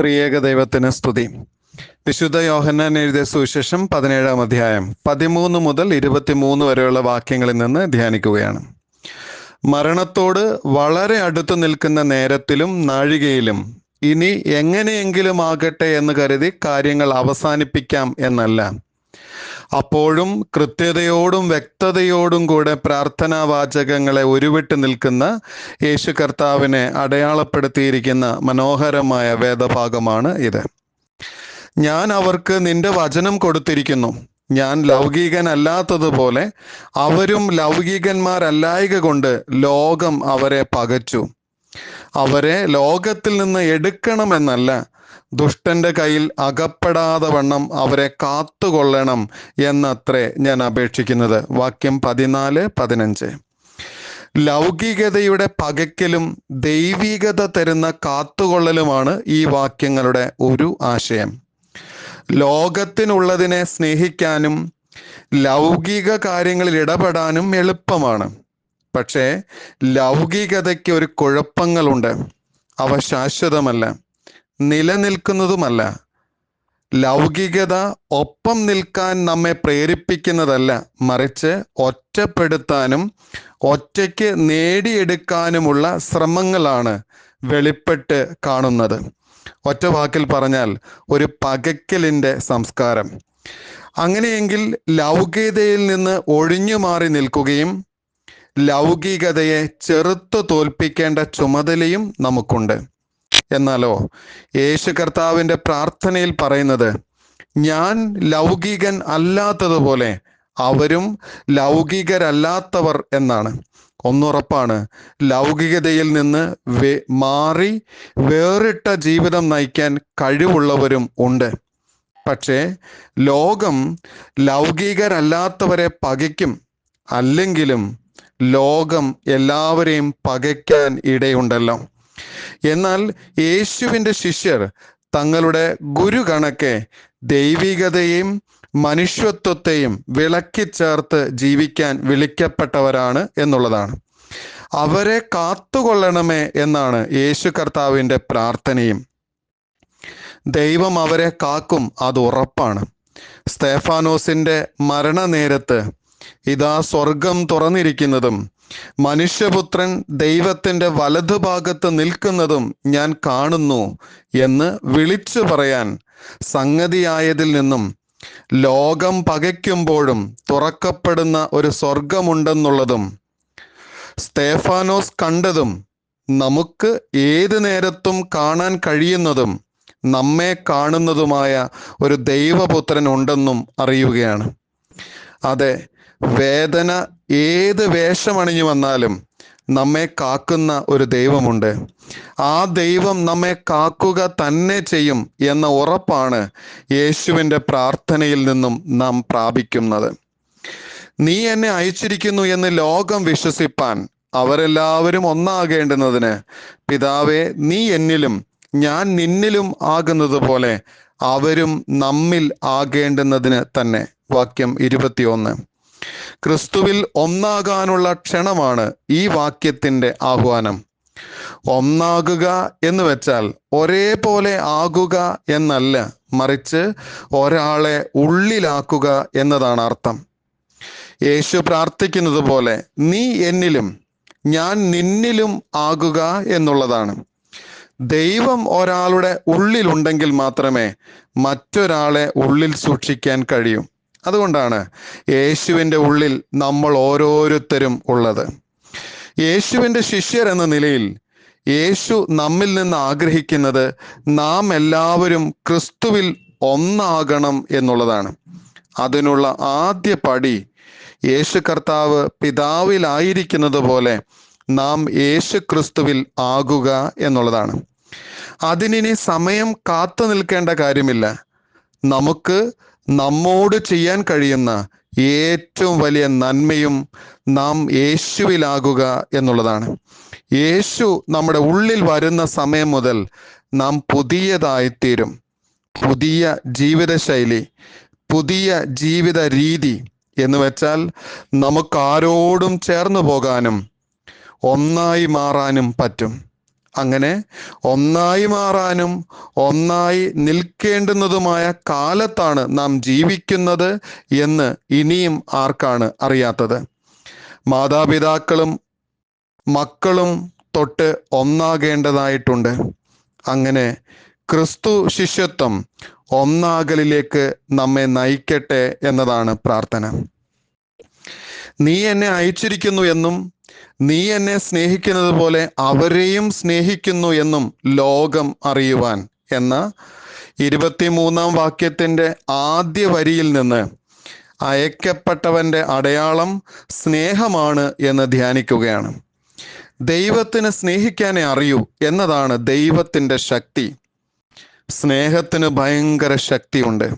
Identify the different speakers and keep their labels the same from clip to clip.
Speaker 1: ത്രിയേക ദൈവത്തിന് സ്തുതി. വിശുദ്ധ യോഹന്നാൻ എഴുതിയ സുവിശേഷം പതിനേഴാം അധ്യായം പതിമൂന്ന് മുതൽ ഇരുപത്തിമൂന്ന് വരെയുള്ള വാക്യങ്ങളിൽ നിന്ന് ധ്യാനിക്കുകയാണ്. മരണത്തോട് വളരെ അടുത്തു നിൽക്കുന്ന നേരത്തിലും നാഴികയിലും ഇനി എങ്ങനെയെങ്കിലും ആകട്ടെ എന്ന് കരുതി കാര്യങ്ങൾ അവസാനിപ്പിക്കാം എന്നല്ല. അപ്പോഴും കൃത്യതയോടും വ്യക്തതയോടും കൂടെ പ്രാർത്ഥനാ വാചകങ്ങളെ ഉരുവിട്ട് നിൽക്കുന്ന യേശു കർത്താവിനെ അടയാളപ്പെടുത്തിയിരിക്കുന്ന മനോഹരമായ വേദഭാഗമാണ് ഇത്. ഞാൻ അവർക്ക് നിന്റെ വചനം കൊടുത്തിരിക്കുന്നു. ഞാൻ ലൗകികനല്ലാത്തതുപോലെ അവരും ലൗകികന്മാരല്ലായക കൊണ്ട് ലോകം അവരെ പകച്ചു. അവരെ ലോകത്തിൽ നിന്ന് എടുക്കണമെന്നല്ല ദുഷ്ടന്റെ കയ്യിൽ അകപ്പെടാതെ വണ്ണം അവരെ കാത്തുകൊള്ളണം എന്നത്രേ ഞാൻ അപേക്ഷിക്കുന്നത്. വാക്യം പതിനാല് പതിനഞ്ച്. ലൗകികതയുടെ പകയ്ക്കലും ദൈവികത തരുന്ന കാത്തുകൊള്ളലുമാണ് ഈ വാക്യങ്ങളുടെ ഒരു ആശയം. ലോകത്തിനുള്ളതിനെ സ്നേഹിക്കാനും ലൗകിക കാര്യങ്ങളിൽ ഇടപെടാനും എളുപ്പമാണ്. പക്ഷേ ലൗകികതയ്ക്ക് ഒരു കുഴപ്പങ്ങളുണ്ട്. അവ ശാശ്വതമല്ല. നിലനിൽക്കുന്നതുമല്ല. ലൗകികത ഒപ്പം നിൽക്കാൻ നമ്മെ പ്രേരിപ്പിക്കുന്നതല്ല. മറിച്ച് ഒറ്റപ്പെടുത്താനും ഒറ്റയ്ക്ക് നേടിയെടുക്കാനുമുള്ള ശ്രമങ്ങളാണ് വെളിപ്പെട്ട് കാണുന്നത്. ഒറ്റ വാക്കിൽ പറഞ്ഞാൽ ഒരു പകയ്ക്കലിന്റെ സംസ്കാരം. അങ്ങനെയെങ്കിൽ ലൗകികതയിൽ നിന്ന് ഒഴിഞ്ഞു മാറി നിൽക്കുകയും ലൗകികതയെ ചെറുത്തു തോൽപ്പിക്കേണ്ട ചുമതലയും നമുക്കുണ്ട്. എന്നാലോ യേശു കർത്താവിന്റെ പ്രാർത്ഥനയിൽ പറയുന്നത് ഞാൻ ലൗകികൻ അല്ലാത്തതുപോലെ അവരും ലൗകികരല്ലാത്തവർ എന്നാണ്. ഒന്നുറപ്പാണ് ലൗകികതയിൽ നിന്ന് വേ മാറി വേറിട്ട ജീവിതം നയിക്കാൻ കഴിവുള്ളവരും ഉണ്ട്. പക്ഷേ ലോകം ലൗകികരല്ലാത്തവരെ പകയ്ക്കും അല്ലെങ്കിലും ലോകം എല്ലാവരെയും പകയ്ക്കാൻ ഇടയുണ്ടല്ലോ. എന്നാൽ യേശുവിന്റെ ശിഷ്യർ തങ്ങളുടെ ഗുരു കണക്കെ ദൈവികതയും മനുഷ്യത്വത്തെയും വിളക്കി ചേർത്ത് ജീവിക്കാൻ വിളിക്കപ്പെട്ടവരാണ് എന്നുള്ളതാണ്. അവരെ കാത്തുകൊള്ളണമേ എന്നാണ് യേശു കർത്താവിന്റെ പ്രാർത്ഥനയും. ദൈവം അവരെ കാക്കും അത് ഉറപ്പാണ്. സ്തേഫാനോസിന്റെ മരണനേരത്ത് ഇതാ സ്വർഗം തുറന്നിരിക്കുന്നതും മനുഷ്യപുത്രൻ ദൈവത്തിന്റെ വലതുഭാഗത്ത് നിൽക്കുന്നതും ഞാൻ കാണുന്നു എന്ന് വിളിച്ചു പറയാൻ സംഗതിയായതിൽ നിന്നും ലോകം പകയ്ക്കുമ്പോഴും തുറക്കപ്പെടുന്ന ഒരു സ്വർഗമുണ്ടെന്നുള്ളതും സ്തേഫാനോസ് കണ്ടതും നമുക്ക് ഏത് നേരത്തും കാണാൻ കഴിയുന്നതും നമ്മെ കാണുന്നതുമായ ഒരു ദൈവപുത്രൻ ഉണ്ടെന്നും അറിയുകയാണ്. അതെ വേദന ഏത് വേഷമണിഞ്ഞു വന്നാലും നമ്മെ കാക്കുന്ന ഒരു ദൈവമുണ്ട്. ആ ദൈവം നമ്മെ കാക്കുക തന്നെ ചെയ്യും എന്ന ഉറപ്പാണ് യേശുവിന്റെ പ്രാർത്ഥനയിൽ നിന്നും നാം പ്രാപിക്കുന്നത്. നീ എന്നെ അയച്ചിരിക്കുന്നു എന്ന് ലോകം വിശ്വസിപ്പാൻ അവരെല്ലാവരും ഒന്നാകേണ്ടുന്നതിന് പിതാവെ നീ എന്നിലും ഞാൻ നിന്നിലും ആകുന്നത് പോലെ അവരും നമ്മിൽ ആകേണ്ടുന്നതിന് തന്നെ. വാക്യം ഇരുപത്തിയൊന്ന്. ക്രിസ്തുവിൽ ഒന്നാകാനുള്ള ക്ഷണമാണ് ഈ വാക്യത്തിന്റെ ആഹ്വാനം. ഒന്നാകുക എന്ന് വെച്ചാൽ ഒരേപോലെ ആകുക എന്നല്ല മറിച്ച് ഒരാളെ ഉള്ളിലാക്കുക എന്നതാണ് അർത്ഥം. യേശു പ്രാർത്ഥിക്കുന്നത് പോലെ നീ എന്നിലും ഞാൻ നിന്നിലും ആകുക എന്നുള്ളതാണ്. ദൈവം ഒരാളുടെ ഉള്ളിലുണ്ടെങ്കിൽ മാത്രമേ മറ്റൊരാളെ ഉള്ളിൽ സൂക്ഷിക്കാൻ കഴിയൂ. അതുകൊണ്ടാണ് യേശുവിന്റെ ഉള്ളിൽ നമ്മൾ ഓരോരുത്തരും ഉള്ളത്. യേശുവിന്റെ ശിഷ്യർ എന്ന നിലയിൽ യേശു നമ്മിൽ നിന്ന് ആഗ്രഹിക്കുന്നത് നാം എല്ലാവരും ക്രിസ്തുവിൽ ഒന്നാകണം എന്നുള്ളതാണ്. അതിനുള്ള ആദ്യ പടി യേശു കർത്താവ് പിതാവിലായിരിക്കുന്നത് പോലെ നാം യേശു ക്രിസ്തുവിൽ ആകുക എന്നുള്ളതാണ്. അതിനി സമയം കാത്തു നിൽക്കേണ്ട കാര്യമില്ല. നമുക്ക് നമ്മോട് ചെയ്യാൻ കഴിയുന്ന ഏറ്റവും വലിയ നന്മയും നാം യേശുവിലാകുക എന്നുള്ളതാണ്. യേശു നമ്മുടെ ഉള്ളിൽ വരുന്ന സമയം മുതൽ നാം പുതിയതായിത്തീരും. പുതിയ ജീവിതശൈലി പുതിയ ജീവിത രീതി എന്ന് വെച്ചാൽ നമുക്കാരോടും ചേർന്നു പോകാനും ഒന്നായി മാറാനും പറ്റും. അങ്ങനെ ഒന്നായി മാറാനും ഒന്നായി നിൽക്കേണ്ടുന്നതുമായ കാലത്താണ് നാം ജീവിക്കുന്നത് എന്ന് ഇനിയും ആർക്കാണ് അറിയാത്തത്. മാതാപിതാക്കളും മക്കളും തൊട്ട് ഒന്നാകേണ്ടതായിട്ടുണ്ട്. അങ്ങനെ ക്രിസ്തു ശിഷ്യത്വം ഒന്നാകലിലേക്ക് നമ്മെ നയിക്കട്ടെ എന്നതാണ് പ്രാർത്ഥന. നീ എന്നെ അയച്ചിരിക്കുന്നു എന്നും നീ എന്നെ സ്നേഹിക്കുന്നത് പോലെ അവരെയും സ്നേഹിക്കുന്നു എന്നും ലോകം അറിയുവാൻ എന്ന ഇരുപത്തിമൂന്നാം വാക്യത്തിന്റെ ആദ്യ വരിയിൽ നിന്ന് അയക്കപ്പെട്ടവന്റെ അടയാളം സ്നേഹമാണ് എന്ന് ധ്യാനിക്കുകയാണ്. ദൈവത്തിന് സ്നേഹിക്കാനേ അറിയൂ എന്നതാണ് ദൈവത്തിന്റെ ശക്തി. സ്നേഹത്തിന് ഭയങ്കര ശക്തിയുണ്ട്.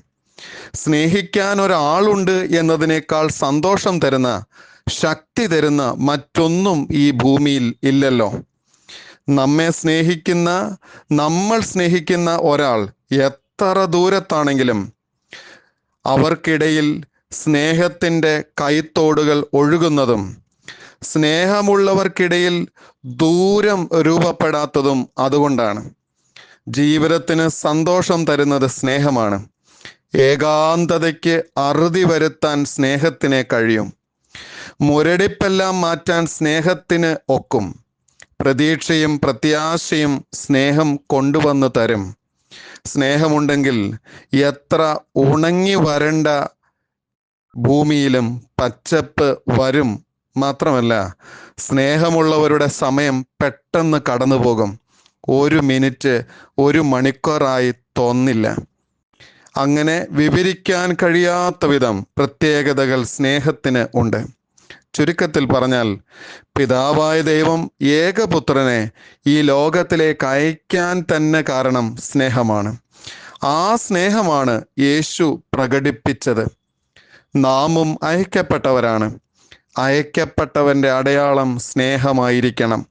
Speaker 1: സ്നേഹിക്കാൻ ഒരാളുണ്ട് എന്നതിനേക്കാൾ സന്തോഷം തരുന്ന ശക്തി തരുന്ന മറ്റൊന്നും ഈ ഭൂമിയിൽ ഇല്ലല്ലോ. നമ്മെ സ്നേഹിക്കുന്ന നമ്മൾ സ്നേഹിക്കുന്ന ഒരാൾ എത്ര ദൂരത്താണെങ്കിലും അവർക്കിടയിൽ സ്നേഹത്തിന്റെ കൈത്തോടുകൾ ഒഴുകുന്നതും സ്നേഹമുള്ളവർക്കിടയിൽ ദൂരം രൂപപ്പെടാത്തതും അതുകൊണ്ടാണ്. ജീവിതത്തിന് സന്തോഷം തരുന്നത് സ്നേഹമാണ്. ഏകാന്തതയ്ക്ക് അറുതി വരുത്താൻ സ്നേഹത്തിനെ കഴിയും. മുരടിപ്പെല്ലാം മാറ്റാൻ സ്നേഹത്തിന് ഒക്കും. പ്രതീക്ഷയും പ്രത്യാശയും സ്നേഹം കൊണ്ടുവന്ന് തരും. സ്നേഹമുണ്ടെങ്കിൽ എത്ര ഉണങ്ങി വരണ്ട ഭൂമിയിലും പച്ചപ്പ് വരും. മാത്രമല്ല സ്നേഹമുള്ളവരുടെ സമയം പെട്ടെന്ന് കടന്നു പോകും ഒരു മിനിറ്റ് ഒരു മണിക്കൂറായി തോന്നില്ല. അങ്ങനെ വിവരിക്കാൻ കഴിയാത്ത വിധം പ്രത്യേകതകൾ സ്നേഹത്തിന് ഉണ്ട്. ചുരുക്കത്തിൽ പറഞ്ഞാൽ പിതാവായ ദൈവം ഏകപുത്രനെ ഈ ലോകത്തിലേക്ക് അയക്കാൻ തന്നെ കാരണം സ്നേഹമാണ്. ആ സ്നേഹമാണ് യേശു പ്രകടിപ്പിച്ചത്. നാമും അയക്കപ്പെട്ടവരാണ്. അയക്കപ്പെട്ടവന്റെ അടയാളം സ്നേഹമായിരിക്കണം.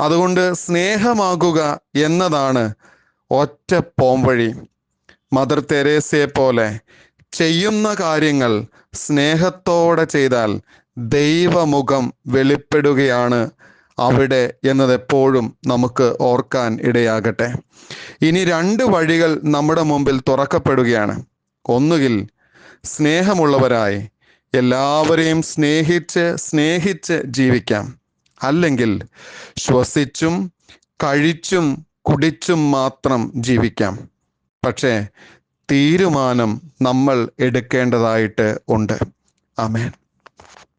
Speaker 1: അതുകൊണ്ട് സ്നേഹമാകുക എന്നതാണ് ഒറ്റ പോംവഴി. മദർ തെരേസയെ പോലെ ചെയ്യുന്ന കാര്യങ്ങൾ സ്നേഹത്തോടെ ചെയ്താൽ ദൈവമുഖം വെളിപ്പെടുകയാണ് അവിടെ എന്നതെപ്പോഴും നമുക്ക് ഓർക്കാൻ ഇടയാകട്ടെ. ഇനി രണ്ട് വഴികൾ നമ്മുടെ മുമ്പിൽ തുറക്കപ്പെടുകയാണ്. ഒന്നുകിൽ സ്നേഹമുള്ളവരായി എല്ലാവരെയും സ്നേഹിച്ച് സ്നേഹിച്ച് ജീവിക്കാം. അല്ലെങ്കിൽ ശ്വസിച്ചും കഴിച്ചും കുടിച്ചും മാത്രം ജീവിക്കാം. പക്ഷേ തീരുമാനം നമ്മൾ എടുക്കേണ്ടതായിട്ട് ഉണ്ട്. ആമേൻ.